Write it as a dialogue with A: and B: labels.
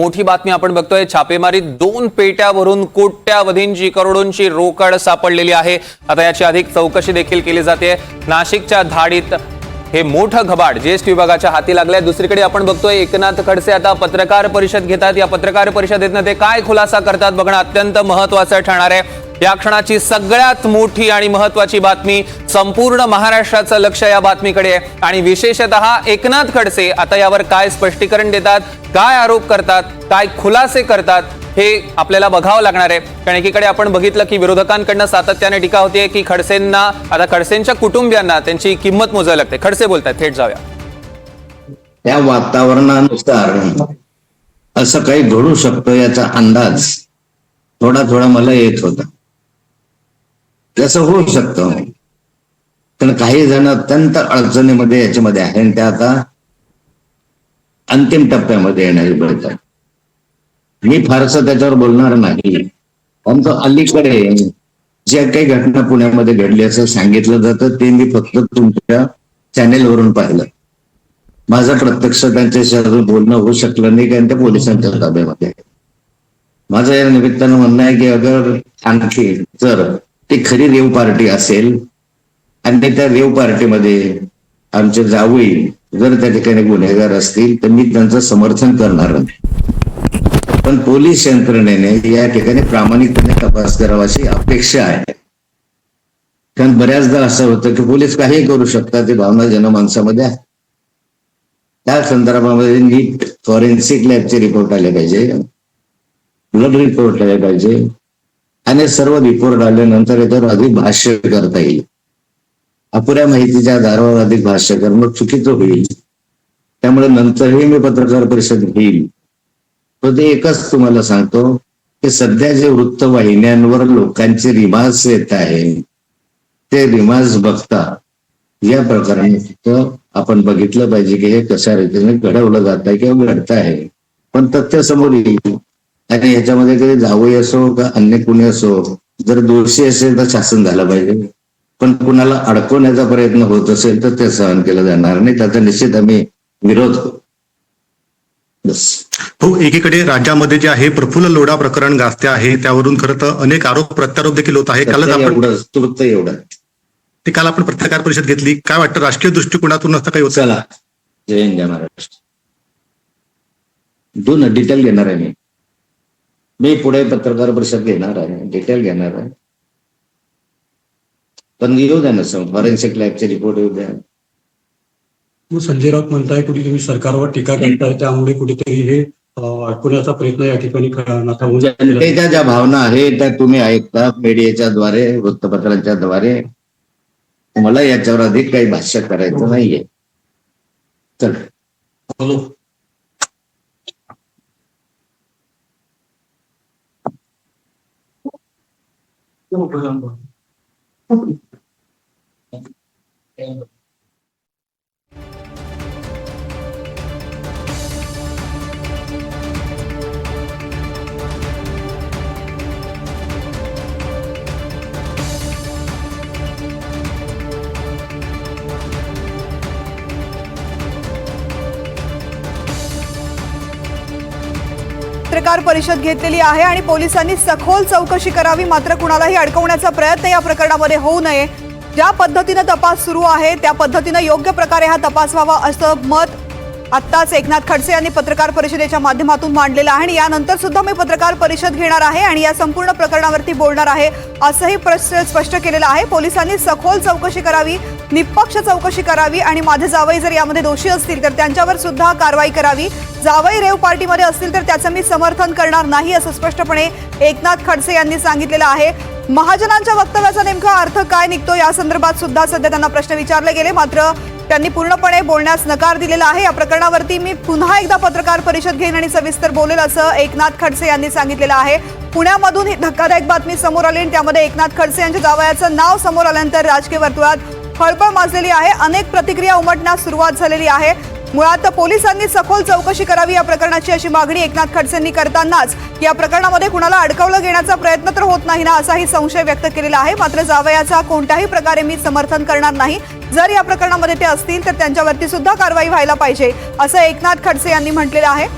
A: मोठी बातमी आपण बघतोय. छापेमारीत दोन पेट्यावरून कोट्यावधींची करोडोंची रोकड सापडलेली आहे. आता याची अधिक चौकशी देखील केली जाते. नाशिकच्या धाडीत हे मोठं घबाड जीएसटी विभागाच्या हाती लागलंय. दुसरीकडे आपण बघतोय एकनाथ खडसे आता पत्रकार परिषद घेतात. या पत्रकार परिषदेतनं ते काय खुलासा करतात बघणं अत्यंत महत्वाचं ठरणार आहे. या क्षणाची सगळ्यात मोठी आणि महत्वाची बातमी संपूर्ण महाराष्ट्राचं लक्ष या बातमीकडे आहे. आणि विशेषतः एकनाथ खडसे आता यावर काय स्पष्टीकरण देतात काय आरोप करतात काय खुलासे करतात हे आपल्याला बघावं लागणार आहे. कारण एकीकडे आपण बघितलं की विरोधकांकडनं सातत्याने टीका होते की खडसेंना आता खडसेंच्या कुटुंबियांना त्यांची किंमत मोजावी लागते. खडसे बोलतात थेट जाऊया.
B: त्या वातावरणानुसार असं काही घडू शकतं याचा अंदाज थोडा थोडा मला येत होता. तसं होऊ शकतं. पण काही जण अत्यंत अडचणीमध्ये याच्यामध्ये आहे आणि त्या आता अंतिम टप्प्यामध्ये येणारी बोलतात मी फारसं त्याच्यावर बोलणार नाही. परंतु अलीकडे ज्या काही घटना पुण्यामध्ये घडली असं सांगितलं जातं ते मी फक्त तुमच्या चॅनेलवरून पाहिलं. माझं प्रत्यक्ष त्यांच्याशी अजून बोलणं होऊ शकलं नाही कारण ते पोलिसांच्या ताब्यामध्ये आहे. माझं या निमित्तानं म्हणणं आहे की अगर आणखी जर ती खरी रेव पार्टी असेल आणि त्या रेव पार्टीमध्ये आमचे जावई जर त्या ठिकाणी गुन्हेगार असतील तर मी त्यांचं समर्थन करणार नाही. पण पोलीस यंत्रणेने या ठिकाणी प्रामाणिकपणे तपास करावा अशी अपेक्षा आहे. कारण बऱ्याचदा असं होतं की पोलीस काही करू शकतात ही भावना जनमानसामध्ये आहे. त्या संदर्भामध्ये नीट फॉरेन्सिक लॅबचे रिपोर्ट आले पाहिजे ब्लड रिपोर्ट आले पाहिजे. आणि सर्व रिपोर्ट आल्यानंतर याच्यावर अधिक भाष्य करता येईल. अपुऱ्या माहितीच्या आधारावर अधिक भाष्य करणं चुकीचं होईल. त्यामुळे नंतरही मी पत्रकार परिषद घेईल पण ते एकच तुम्हाला सांगतो की सध्या जे वृत्तवाहिन्यांवर लोकांचे रिमाज येत आहे ते रिमार्क्स बघता या प्रकाराने फक्त आपण बघितलं पाहिजे की हे कशा रीतीने घडवलं जात आहे किंवा घडत आहे. पण तथ्य समोर येईल. आणि ह्याच्यामध्ये कधी जावई असो का अन्य कुणी असो जर दोषी असेल तर शासन झालं पाहिजे. पण कुणाला अडकवण्याचा प्रयत्न होत असेल तर ते सहन केलं जाणार नाही. त्याचा निश्चित आम्ही विरोध
C: हो एकीकडे राज्यामध्ये जे आहे प्रफुल्ल लोढा प्रकरण गाजते आहे. त्यावरून खरं तर अनेक आरोप प्रत्यारोप देखील होत आहे. कालच आपण
B: एवढं
C: ते काल आपण पत्रकार परिषद घेतली. काय वाटतं राजकीय दृष्टिकोनातून असं काही होतं?
B: चला. जय हिंद जय महाराष्ट्र. दोन डिटेल घेणार आहे मी. मी पुढे पत्रकार परिषद घेणार आहे डिटेल घेणार आहे. पण येऊ द्या ना फॉरेन्सिक लॅबचे रिपोर्ट येऊ द्या.
D: मग संजय राऊत म्हणताय कुठे तुम्ही सरकारवर टीका करताय त्यामुळे कुठेतरी हे अं, अडकवण्याचा प्रयत्न या ठिकाणी.
B: जनतेच्या ज्या भावना आहेत त्या तुम्ही ऐकता मीडियाच्या द्वारे वृत्तपत्रांच्या द्वारे. मला याच्यावर अधिक काही भाष्य करायचं नाहीये. चल.
D: urbano. É.
E: é पत्रकार परिषद घेतलेली आहे आणि पोलिसांनी सखोल चौकशी करावी मात्र कुणालाही अडकवण्याचा प्रयत्न या प्रकरणामध्ये होऊ नये. ज्या पद्धतीनं तपास सुरू आहे त्या पद्धतीनं योग्य प्रकारे हा तपास व्हावा असं मत आत्ताच एकनाथ खडसे यांनी पत्रकार परिषदेच्या माध्यमातून मांडलेलं आहे आणि यानंतर सुद्धा मी पत्रकार परिषद घेणार आहे आणि या संपूर्ण प्रकरणावरती बोलणार आहे असंही प्रश्न स्पष्ट केलेलं आहे. पोलिसांनी सखोल चौकशी करावी निष्पक्ष चौकशी करावी आणि माझे जावई जर यामध्ये दोषी असतील तर त्यांच्यावर सुद्धा कारवाई करावी. जावई रेव पार्टीमध्ये असतील तर त्याचं मी समर्थन करणार नाही असं स्पष्टपणे एकनाथ खडसे यांनी सांगितलेलं आहे. महाजनांच्या वक्तव्याचा नेमका अर्थ काय निघतो या संदर्भात सुद्धा सध्या त्यांना प्रश्न विचारले गेले. मात्र त्यांनी पूर्णपणे बोलण्यास नकार दिलेला आहे. या प्रकरणावरती मी पुन्हा एकदा पत्रकार परिषद घेईन आणि सविस्तर बोलेल असं एकनाथ खडसे यांनी सांगितलेलं आहे. पुण्यामधून ही धक्कादायक बातमी समोर आली आणि त्यामध्ये एकनाथ खडसे यांच्या जावयाचं नाव समोर आल्यानंतर राजकीय वर्तुळात खळबळ माजलेली आहे. अनेक प्रतिक्रिया उमटण्यास सुरुवात झालेली आहे. मुळात पोलिसांनी सखोल चौकशी करावी या प्रकरणाची अशी मागणी एकनाथ खडसेंनी करतानाच. या प्रकरणामध्ये कुणाला अडकवलं घेण्याचा प्रयत्न तर होत नाही ना असाही संशय व्यक्त केलेला आहे. मात्र जावयाचा कोणत्याही प्रकारे मी समर्थन करणार नाही. जर या प्रकरणामध्ये ते असतील तर त्यांच्यावरती सुद्धा कारवाई व्हायला पाहिजे असं एकनाथ खडसे यांनी म्हटलेलं आहे.